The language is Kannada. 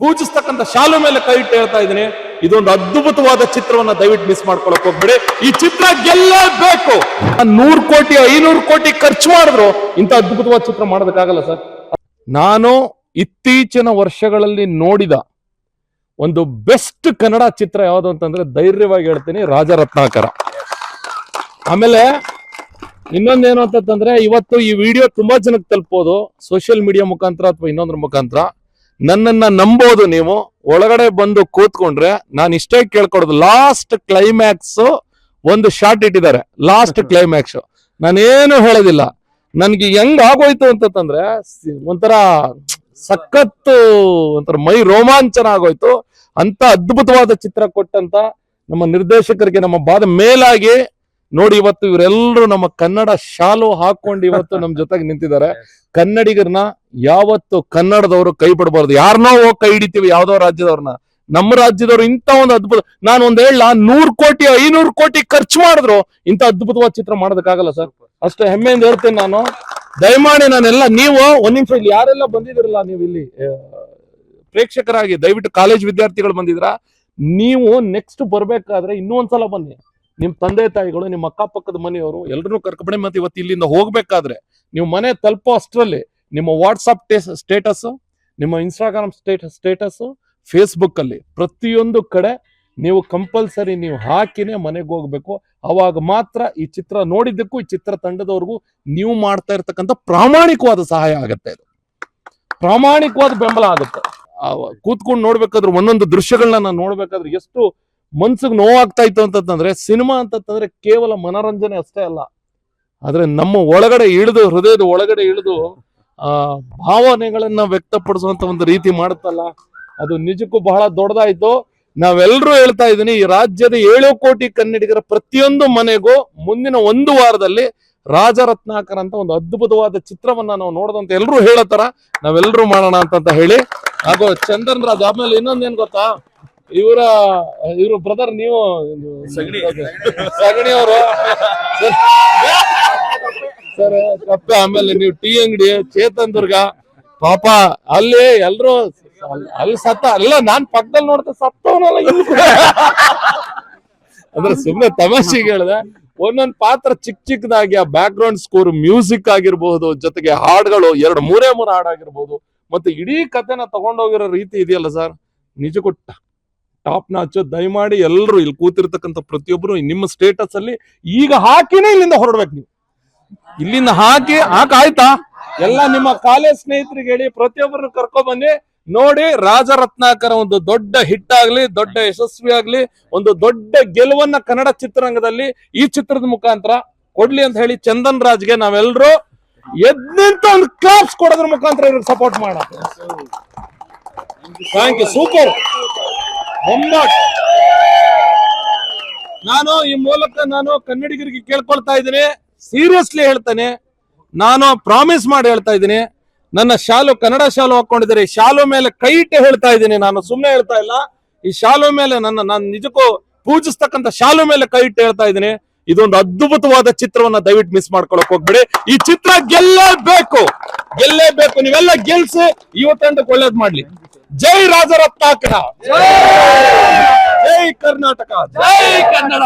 ಪೂಜಿಸ್ತಕ್ಕಂಥ ಶಾಲು ಮೇಲೆ ಕೈ ಇಟ್ಟು ಹೇಳ್ತಾ ಇದ್ದೀನಿ, ಇದೊಂದು ಅದ್ಭುತವಾದ ಚಿತ್ರವನ್ನ ದಯವಿಟ್ಟು ಮಿಸ್ ಮಾಡ್ಕೊಳಕ್ ಹೋಗ್ಬೇಡಿ. ಈ ಚಿತ್ರ ಗೆಲ್ಲಬೇಕು ನೂರು ಕೋಟಿ, ಐನೂರು ಕೋಟಿ ಖರ್ಚು ಮಾಡಿದ್ರು ಇಂಥ ಅದ್ಭುತವಾದ ಚಿತ್ರ ಮಾಡೋದಕ್ಕಾಗಲ್ಲ ಸರ್. ನಾನು ಇತ್ತೀಚಿನ ವರ್ಷಗಳಲ್ಲಿ ನೋಡಿದ ಒಂದು ಬೆಸ್ಟ್ ಕನ್ನಡ ಚಿತ್ರ ಯಾವುದು ಅಂತಂದ್ರೆ ಧೈರ್ಯವಾಗಿ ಹೇಳ್ತೀನಿ ರಾಜರತ್ನಾಕರ. ಆಮೇಲೆ ಇನ್ನೊಂದೇನು ಅಂತಂದ್ರೆ ಇವತ್ತು ಈ ವಿಡಿಯೋ ತುಂಬಾ ಜನಕ್ಕೆ ತಲುಪೋದು. ಸೋಷಿಯಲ್ ಮೀಡಿಯಾ ಮುಖಾಂತರ ಅಥವಾ ಇನ್ನೊಂದ್ರ ಮುಖಾಂತರ. ನನ್ನನ್ನ ನಂಬೋದು ನೀವು. ಒಳಗಡೆ ಬಂದು ಕೂತ್ಕೊಂಡ್ರೆ ನಾನು ಇಷ್ಟೇ ಕೇಳ್ಕೊಡೋದು. ಲಾಸ್ಟ್ ಕ್ಲೈಮ್ಯಾಕ್ಸ್ ಒಂದು ಶಾರ್ಟ್ ಇಟ್ಟಿದ್ದಾರೆ. ಲಾಸ್ಟ್ ಕ್ಲೈಮ್ಯಾಕ್ಸ್ ನಾನೇನು ಹೇಳೋದಿಲ್ಲ. ನನ್ಗೆ ಹೆಂಗ್ ಆಗೋಯ್ತು ಅಂತಂದ್ರೆ ಒಂಥರ ಸಖತ್ತು ಒಂಥರ ಮೈ ರೋಮಾಂಚನ ಆಗೋಯ್ತು. ಅಂತ ಅದ್ಭುತವಾದ ಚಿತ್ರ ಕೊಟ್ಟಂತ ನಮ್ಮ ನಿರ್ದೇಶಕರಿಗೆ ನಮ್ಮ ಬಾದ ಮೇಲಾಗಿ ನೋಡಿ ಇವತ್ತು ಇವರೆಲ್ಲರೂ ನಮ್ಮ ಕನ್ನಡ ಶಾಲು ಹಾಕೊಂಡು ಇವತ್ತು ನಮ್ಮ ಜೊತೆಗೆ ನಿಂತಿದ್ದಾರೆ. ಕನ್ನಡಿಗರನ್ನ ಯಾವತ್ತು ಕನ್ನಡದವರು ಕೈ ಬಿಡಬಾರ್ದು. ಯಾರನ್ನೋ ಹೋಗಿ ಕೈ ಹಿಡಿತೀವಿ, ಯಾವ್ದೋ ರಾಜ್ಯದವ್ರನ್ನ. ನಮ್ಮ ರಾಜ್ಯದವರು ಇಂಥ ಒಂದು ಅದ್ಭುತ ನಾನು ಒಂದ್ ಹೇಳ ನೂರ್ ಕೋಟಿ, ಐನೂರು ಕೋಟಿ ಖರ್ಚು ಮಾಡಿದ್ರು ಇಂಥ ಅದ್ಭುತವಾದ ಚಿತ್ರ ಮಾಡೋದಕ್ಕಾಗಲ್ಲ ಸರ್. ಅಷ್ಟು ಹೆಮ್ಮೆಯಿಂದ ಹೇಳ್ತೇನೆ ನಾನು. ದಯಮಾಡಿ ನಾನೆಲ್ಲ ನೀವು, ಒಂದ್ ನಿಮಿಷ ಇಲ್ಲಿ ಯಾರೆಲ್ಲ ಬಂದಿದಿರಲ್ಲ ನೀವು ಇಲ್ಲಿ ಪ್ರೇಕ್ಷಕರಾಗಿ, ದಯವಿಟ್ಟು ಕಾಲೇಜ್ ವಿದ್ಯಾರ್ಥಿಗಳು ಬಂದಿದ್ರ ನೀವು ನೆಕ್ಸ್ಟ್ ಬರ್ಬೇಕಾದ್ರೆ ಇನ್ನೂ ಒಂದ್ಸಲ ಬನ್ನಿ. ನಿಮ್ ತಂದೆ ತಾಯಿಗಳು, ನಿಮ್ಮ ಅಕ್ಕಪಕ್ಕದ ಮನೆಯವರು ಎಲ್ಲರೂ ಕರ್ಕೊಂಡ್ಬನ್ನಿ ಮತ್ತೆ ಇವತ್ತು ಇಲ್ಲಿಂದ ಹೋಗ್ಬೇಕಾದ್ರೆ ನೀವು ಮನೆ ತಲುಪೋ ಅಷ್ಟರಲ್ಲಿ ನಿಮ್ಮ ವಾಟ್ಸಪ್ ಸ್ಟೇಟಸ್ ನಿಮ್ಮ ಇನ್ಸ್ಟಾಗ್ರಾಮ್ ಸ್ಟೇಟ್ ಸ್ಟೇಟಸ್ ಫೇಸ್ಬುಕ್ ಅಲ್ಲಿ ಪ್ರತಿಯೊಂದು ಕಡೆ ನೀವು ಕಂಪಲ್ಸರಿ ನೀವು ಹಾಕಿನೇ ಮನೆಗೆ ಹೋಗ್ಬೇಕು. ಅವಾಗ ಮಾತ್ರ ಈ ಚಿತ್ರ ನೋಡಿದ್ದಕ್ಕೂ, ಈ ಚಿತ್ರ ತಂಡದವ್ರಿಗೂ ನೀವು ಮಾಡ್ತಾ ಇರ್ತಕ್ಕಂಥ ಪ್ರಾಮಾಣಿಕವಾದ ಸಹಾಯ ಆಗತ್ತೆ ಇದು. ಪ್ರಾಮಾಣಿಕವಾದ ಬೆಂಬಲ ಆಗುತ್ತೆ. ಕೂತ್ಕೊಂಡು ನೋಡ್ಬೇಕಾದ್ರೆ ಒಂದೊಂದು ದೃಶ್ಯಗಳನ್ನ ನಾನು ನೋಡ್ಬೇಕಾದ್ರೆ ಎಷ್ಟು ಮನ್ಸಿಗೆ ನೋವಾಗ್ತಾ ಇತ್ತು ಅಂತಂದ್ರೆ ಸಿನಿಮಾ ಅಂತಂದ್ರೆ ಕೇವಲ ಮನರಂಜನೆ ಅಷ್ಟೇ ಅಲ್ಲ. ಆದ್ರೆ ನಮ್ಮ ಒಳಗಡೆ ಇಳಿದು, ಹೃದಯದ ಒಳಗಡೆ ಇಳಿದು ಭಾವನೆಗಳನ್ನ ವ್ಯಕ್ತಪಡಿಸುವಂತ ಒಂದು ರೀತಿ ಮಾಡುತ್ತಲ್ಲ? ಅದು ನಿಜಕ್ಕೂ ಬಹಳ ದೊಡ್ಡದಾಯ್ತು. ನಾವೆಲ್ಲರೂ ಹೇಳ್ತಾ ಇದೀನಿ ಈ ರಾಜ್ಯದ ಏಳು ಕೋಟಿ ಕನ್ನಡಿಗರ ಪ್ರತಿಯೊಂದು ಮನೆಗೂ ಮುಂದಿನ ಒಂದು ವಾರದಲ್ಲಿ ರಾಜರತ್ನಾಕರ್ ಅಂತ ಒಂದು ಅದ್ಭುತವಾದ ಚಿತ್ರವನ್ನ ನಾವು ನೋಡದಂತ ಎಲ್ಲರೂ ಹೇಳತ್ತಾರ ನಾವೆಲ್ಲರೂ ಮಾಡೋಣ ಅಂತ ಹೇಳಿ. ಹಾಗೂ ಚಂದನ್ ರಾಜ್ ಆಮೇಲೆ ಇನ್ನೊಂದೇನ್ ಗೊತ್ತಾ? ಇವರ ಇವ್ರ ಬ್ರದರ್ ನೀವು ಸಗಣಿ. ಸಗಣಿ ಅವರು. ಸರ್, ಕಪ್ಪೆ, ಆಮೇಲೆ ನೀವು ಟೀ ಅಂಗಡಿ, ಚೇತನ್ ದುರ್ಗ. ಪಾಪ, ಅಲ್ಲಿ ಎಲ್ರು ಅಲ್- ಅಲ್ಲಿ ಸತ್ತ, ಅಲ್ಲ, ನಾನ್ ಪಕ್ಕದಲ್ಲಿ ನೋಡ್ತಾ ಸತ್ತವನಲ್ಲ ಅಂದ್ರೆ ಸುಮ್ಮನೆ ತಮಾಷೆಗೆ ಹೇಳ್ದೆ, ಒಂದೊಂದ್ ಪಾತ್ರ ಚಿಕ್ಕ ಚಿಕ್ಕದಾಗಿ ಆ ಬ್ಯಾಕ್ ಗ್ರೌಂಡ್ ಸ್ಕೋರ್ ಮ್ಯೂಸಿಕ್ ಆಗಿರ್ಬಹುದು ಜೊತೆಗೆ ಹಾಡುಗಳು, ಎರಡು, ಮೂರೇ ಮೂರು ಹಾಡಾಗಿರ್ಬಹುದು ಮತ್ತೆ ಇಡೀ ಕಥೆನ ತಗೊಂಡೋಗಿರೋ ರೀತಿ ಇದೆಯಲ್ಲ ಸರ್? ನಿಜಕ್ಕೂ ಟಾಪ್ ನಾಚ್ ದಯಮಾಡಿ ಎಲ್ಲರೂ ಇಲ್ಲಿ ಕೂತಿರ್ತಕ್ಕಂಥ ಪ್ರತಿಯೊಬ್ಬರು ನಿಮ್ಮ ಸ್ಟೇಟಸ್ ಅಲ್ಲಿ ಈಗ ಹಾಕಿನೇ ಇಲ್ಲಿಂದ ಹೊರಡ್ಬೇಕು ನೀವು. ಇಲ್ಲಿಂದ ಹಾಕಿ ಹಾಕ ಆಯ್ತಾ ಎಲ್ಲ ನಿಮ್ಮ ಕಾಲೇಜ್ ಸ್ನೇಹಿತರಿಗೆ ಹೇಳಿ ಪ್ರತಿಯೊಬ್ಬರನ್ನು ಕರ್ಕೊ ಬನ್ನಿ. ನೋಡಿ, ರಾಜರತ್ನಾಕರ ಒಂದು ದೊಡ್ಡ ಹಿಟ್ ಆಗ್ಲಿ, ದೊಡ್ಡ ಯಶಸ್ವಿ ಆಗ್ಲಿ, ಒಂದು ದೊಡ್ಡ ಗೆಲುವನ್ನ ಕನ್ನಡ ಚಿತ್ರರಂಗದಲ್ಲಿ ಈ ಚಿತ್ರದ ಮುಖಾಂತರ ಕೊಡ್ಲಿ ಅಂತ ಹೇಳಿ ಚಂದನ್ ರಾಜ್ಗೆ ನಾವೆಲ್ಲರೂ ಎದ್ ನಿಂತ ಒಂದು ಕ್ಲಾಪ್ಸ್ ಕೊಡೋದ್ರ ಮುಖಾಂತರ ಇವ್ರಿಗೆ ಸಪೋರ್ಟ್ ಮಾಡೋಣ. ಥ್ಯಾಂಕ್ ಯು ಸೂಪರ್ ನಾನು ಈ ಮೂಲಕ ನಾನು ಕನ್ನಡಿಗರಿಗೆ ಕೇಳ್ಕೊಳ್ತಾ ಇದ್ದೀನಿ. ಸೀರಿಯಸ್ಲಿ ಹೇಳ್ತಾನೆ. ನಾನು ಪ್ರಾಮಿಸ್ ಮಾಡಿ ಹೇಳ್ತಾ ಇದ್ದೀನಿ. ನನ್ನ ಶಾಲು ಕನ್ನಡ ಶಾಲು ಹಾಕೊಂಡಿದ್ದಾರೆ. ಈ ಶಾಲು ಮೇಲೆ ಕೈ ಇಟ್ಟು ಹೇಳ್ತಾ ಇದ್ದೀನಿ. ನಾನು ಸುಮ್ಮನೆ ಹೇಳ್ತಾ ಇಲ್ಲ. ಈ ಶಾಲು ಮೇಲೆ ನನ್ನ ನಾನು ನಿಜಕ್ಕೂ ಪೂಜಿಸ್ತಕ್ಕಂಥ ಶಾಲು ಮೇಲೆ ಕೈ ಇಟ್ಟು ಹೇಳ್ತಾ ಇದ್ದೀನಿ. ಇದೊಂದು ಅದ್ಭುತವಾದ ಚಿತ್ರವನ್ನ ದಯವಿಟ್ಟು ಮಿಸ್ ಮಾಡ್ಕೊಳಕ್ ಹೋಗ್ಬೇಡಿ. ಈ ಚಿತ್ರ ಗೆಲ್ಲೇಬೇಕು. ಗೆಲ್ಲೇಬೇಕು. ನೀವೆಲ್ಲ ಗೆಲ್ಸಿ ಇವತ್ತಂದಕ್ಕೆ ಒಳ್ಳೇದ್ ಮಾಡ್ಲಿ. ಜೈ ರಾಜರತ್ನಾಕರ. ಜೈ ಕರ್ನಾಟಕ. ಜೈ ಕನ್ನಡ.